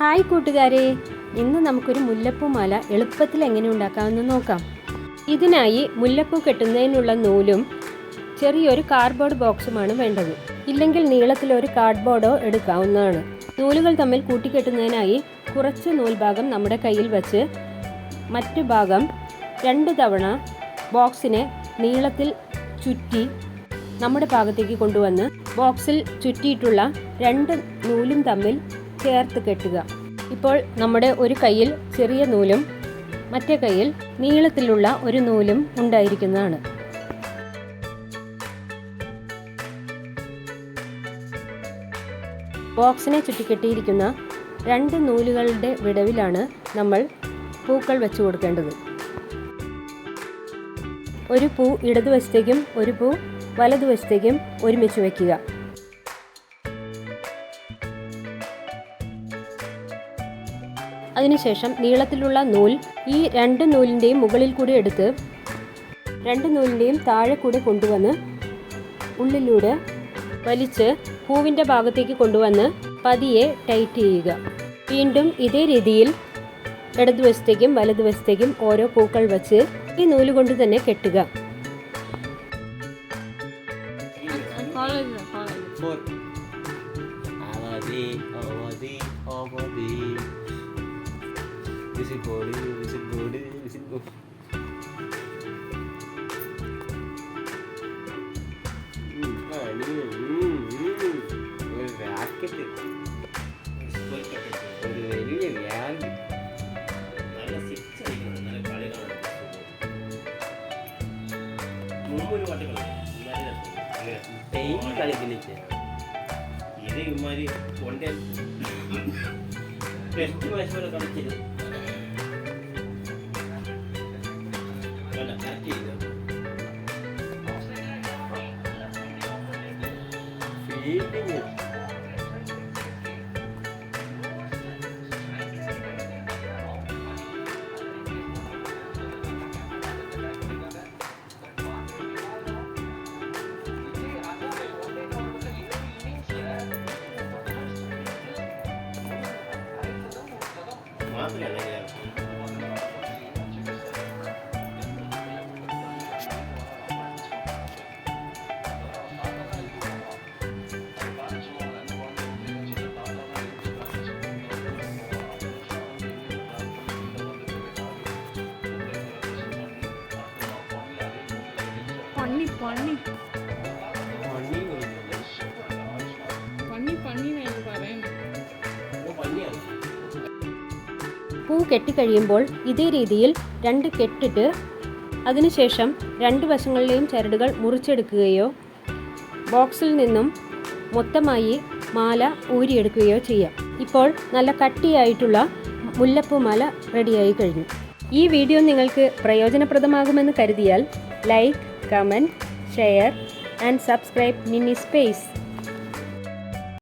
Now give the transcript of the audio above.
Hi കൂട്ടുകാരെ. ഇന്ന് നമുക്കൊരു മുല്ലപ്പൂ മാല എളുപ്പത്തിൽ എങ്ങനെ ഉണ്ടാക്കാമെന്ന് നോക്കാം. ഇതിനായി മുല്ലപ്പൂ കെട്ടുന്നതിനുള്ള നൂലും ചെറിയൊരു കാർഡ്ബോർഡ് ബോക്സുമാണ് വേണ്ടത്. ഇല്ലെങ്കിൽ നീളത്തിലൊരു കാർഡ്ബോർഡോ എടുക്കാവുന്നതാണ്. നൂലുകൾ തമ്മിൽ കൂട്ടിക്കെട്ടുന്നതിനായി കുറച്ച് നൂൽ ഭാഗം നമ്മുടെ കയ്യിൽ വച്ച് മറ്റു ഭാഗം രണ്ട് തവണ ബോക്സിനെ നീളത്തിൽ ചുറ്റി നമ്മുടെ ഭാഗത്തേക്ക് കൊണ്ടുവന്ന് ബോക്സിൽ ചുറ്റിയിട്ടുള്ള രണ്ട് നൂലും തമ്മിൽ ചേർത്ത് കെട്ടുക. ഇപ്പോൾ നമ്മുടെ ഒരു കയ്യിൽ ചെറിയ നൂലും മറ്റേ കയ്യിൽ നീളത്തിലുള്ള ഒരു നൂലും ഉണ്ടായിരിക്കുന്നതാണ്. ബോക്സിനെ ചുറ്റിക്കെട്ടിയിരിക്കുന്ന രണ്ട് നൂലുകളുടെ വിടവിലാണ് നമ്മൾ പൂക്കൾ വെച്ചു കൊടുക്കേണ്ടത്. ഒരു പൂ ഇടതുവശത്തേക്കും ഒരു പൂ വലതുവശത്തേക്കും ഒരുമിച്ച് വയ്ക്കുക അതിനുശേഷം നീളത്തിലുള്ള നൂൽ ഈ രണ്ട് നൂലിന്റെയും മുകളിൽ കൂടി എടുത്ത് രണ്ട് നൂലിന്റെയും താഴെ കൂടി കൊണ്ടുവന്ന് ഉള്ളിലൂടെ വലിച്ച് പൂവിന്റെ ഭാഗത്തേക്ക് കൊണ്ടുവന്ന് പതിയെ ടൈറ്റ് ചെയ്യുക വീണ്ടും ഇതേ രീതിയിൽ ഇടതുവശത്തേക്കും വലതുവശത്തേക്കും ഓരോ പൂക്കൾ വച്ച് ഈ നൂൽ കൊണ്ട് തന്നെ കെട്ടുക Four. അവധി അവധി വലിയ ബോഡി വിസിറ്റ് ബോഡി വിസിറ്റ് ഒരു കളി ഡെയിലി കളിക്കുന്നില്ല ഇത് ഇമാരി വണ്ടി ടെസ്റ്റ് മാച്ച് പോലെ കളിച്ചിരുന്നു. ഫീൽഡിങ് മാത്രമല്ല പണി. പറയാൻ. പണിയാണ് പൂ കെട്ടിക്കഴിയുമ്പോൾ ഇതേ രീതിയിൽ രണ്ട് കെട്ടിട്ട് അതിനുശേഷം രണ്ട് വശങ്ങളിലെയും ചരടുകൾ മുറിച്ചെടുക്കുകയോ ബോക്സിൽ നിന്നും മൊത്തമായി മാല ഊരിയെടുക്കുകയോ ചെയ്യാം. ഇപ്പോൾ നല്ല കട്ടിയായിട്ടുള്ള മുല്ലപ്പൂ മാല റെഡിയായി കഴിഞ്ഞു. ഈ വീഡിയോ നിങ്ങൾക്ക് പ്രയോജനപ്രദമാകുമെന്ന് കരുതിയാൽ like comment share and subscribe Mini Space.